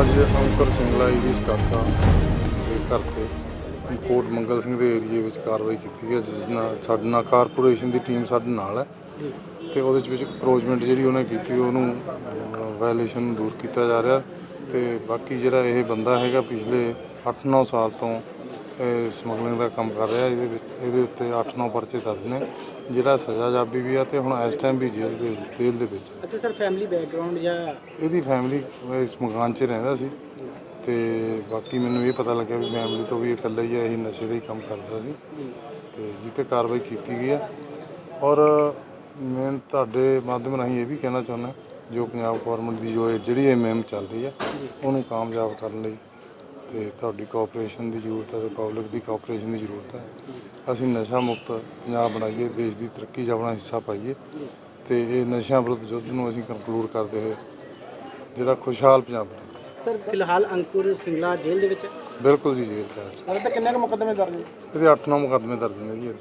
ਅੱਜ ਅੰਕਰ ਸਿੰਗਲਾ ਜੀ ਦੀ ਕਾਕਾ ਦੇ ਘਰ ਤੇ ਕੋਟ ਮੰਗਲ ਸਿੰਘ ਦੇ ਏਰੀਏ ਵਿੱਚ ਕਾਰਵਾਈ ਕੀਤੀ ਹੈ, ਜਿਸ ਨਾਲ ਸਾਡੇ ਨਾਲ ਕਾਰਪੋਰੇਸ਼ਨ ਦੀ ਟੀਮ ਸਾਡੇ ਨਾਲ ਹੈ ਤੇ ਉਹਦੇ ਚ ਵਿੱਚ ਅਪਰੋਚਮੈਂਟ ਜਿਹੜੀ ਉਹਨੇ ਕੀਤੀ, ਉਹਨੂੰ ਵਾਇਲੇਸ਼ਨ ਨੂੰ ਦੂਰ ਕੀਤਾ ਜਾ ਰਿਹਾ ਤੇ ਬਾਕੀ ਜਿਹੜਾ ਇਹ ਬੰਦਾ ਹੈਗਾ, ਪਿਛਲੇ 8-9 ਸਾਲ ਤੋਂ ਸਮਗਲਿੰਗ ਦਾ ਕੰਮ ਕਰ ਰਿਹਾ, ਇਹਦੇ ਵਿੱਚ, ਇਹਦੇ ਉੱਤੇ 8-9 ਪਰਚੇ ਦਰਜ ਨੇ। ਜਿਹੜਾ ਸਜ਼ਾ ਜਾਬੀ ਵੀ ਆ ਤੇ ਹੁਣ ਇਸ ਟਾਈਮ ਵੀ ਜੇਲ੍ਹ ਦੇ ਜੇਲ੍ਹ ਦੇ ਵਿੱਚ ਹੈ ਅੱਛਾ ਸਰ ਫੈਮਿਲੀ ਬੈਕਗ੍ਰਾਉਂਡ ਜਾਂ ਇਹਦੀ ਫੈਮਿਲੀ ਇਸ ਮਕਾਨ 'ਚ ਰਹਿੰਦਾ ਸੀ। ਤੇ ਬਾਕੀ ਮੈਨੂੰ ਇਹ ਪਤਾ ਲੱਗਿਆ ਵੀ ਫੈਮਿਲੀ ਤੋਂ ਵੀ ਇਹ ਇਕੱਲਾ ਹੀ ਹੈ ਇਹ ਨਸ਼ੇ ਦਾ ਹੀ ਕੰਮ ਕਰਦਾ ਸੀ। ਤੇ ਜਿੱਤੇ ਕਾਰਵਾਈ ਕੀਤੀ ਗਈ ਹੈ ਔਰ ਮੈਂ ਤੁਹਾਡੇ ਮਾਧਿਅਮ ਰਾਹੀਂ ਇਹ ਵੀ ਕਹਿਣਾ ਚਾਹੁੰਦਾ ਜੋ ਪੰਜਾਬ ਗਵਰਨਮੈਂਟ ਦੀ ਜੋ ਇਹ ਜਿਹੜੀ ਇਹ ਮੁਹਿੰਮ ਚੱਲ ਰਹੀ ਹੈ ਉਹਨੂੰ ਕਾਮਯਾਬ ਕਰਨ ਲਈ ਤੇ ਤੁਹਾਡੀ ਕੋਆਪਰੇਸ਼ਨ ਦੀ ਜ਼ਰੂਰਤ ਹੈ ਤੇ ਪਬਲਿਕ ਦੀ ਕੋਆਪਰੇਸ਼ਨ ਦੀ ਜ਼ਰੂਰਤ ਹੈ। ਅਸੀਂ ਨਸ਼ਾ ਮੁਕਤ ਪੰਜਾਬ ਬਣਾਈਏ ਦੇਸ਼ ਦੀ ਤਰੱਕੀ 'ਚ ਆਪਣਾ ਹਿੱਸਾ ਪਾਈਏ ਤੇ ਇਹ ਨਸ਼ਿਆਂ ਵਿਰੁੱਧ ਯੁੱਧ ਨੂੰ ਅਸੀਂ ਕੰਕਲੂਡ ਕਰਦੇ ਹੋਏ ਜਿਹੜਾ ਖੁਸ਼ਹਾਲ ਪੰਜਾਬ ਬਣੇ ਸਰ ਫਿਲਹਾਲ ਅੰਕੁਰ ਸਿੰਗਲਾ ਜੇਲ੍ਹ ਦੇ ਵਿੱਚ ਹੈ। ਬਿਲਕੁਲ ਜੀ ਜੇਲ੍ਹ ਚ ਹੈ ਸਰ ਤੇ ਕਿੰਨੇ ਕੁ ਮੁਕੱਦਮੇ ਦਰਜ ਨੇ? ਇਹਦੇ 8-9 ਮੁਕੱਦਮੇ ਦਰਜ ਨੇ ਜੀ।